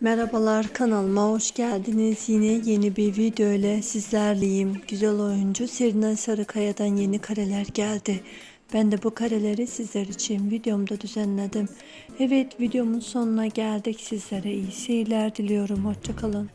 Merhabalar kanalıma hoş geldiniz. Yine yeni bir video ile sizlerleyim. Güzel oyuncu Sirinen Sarıkaya'dan yeni kareler geldi. Ben de bu kareleri sizler için videomda düzenledim. Evet videomun sonuna geldik. Sizlere iyi seyirler diliyorum. Hoşçakalın.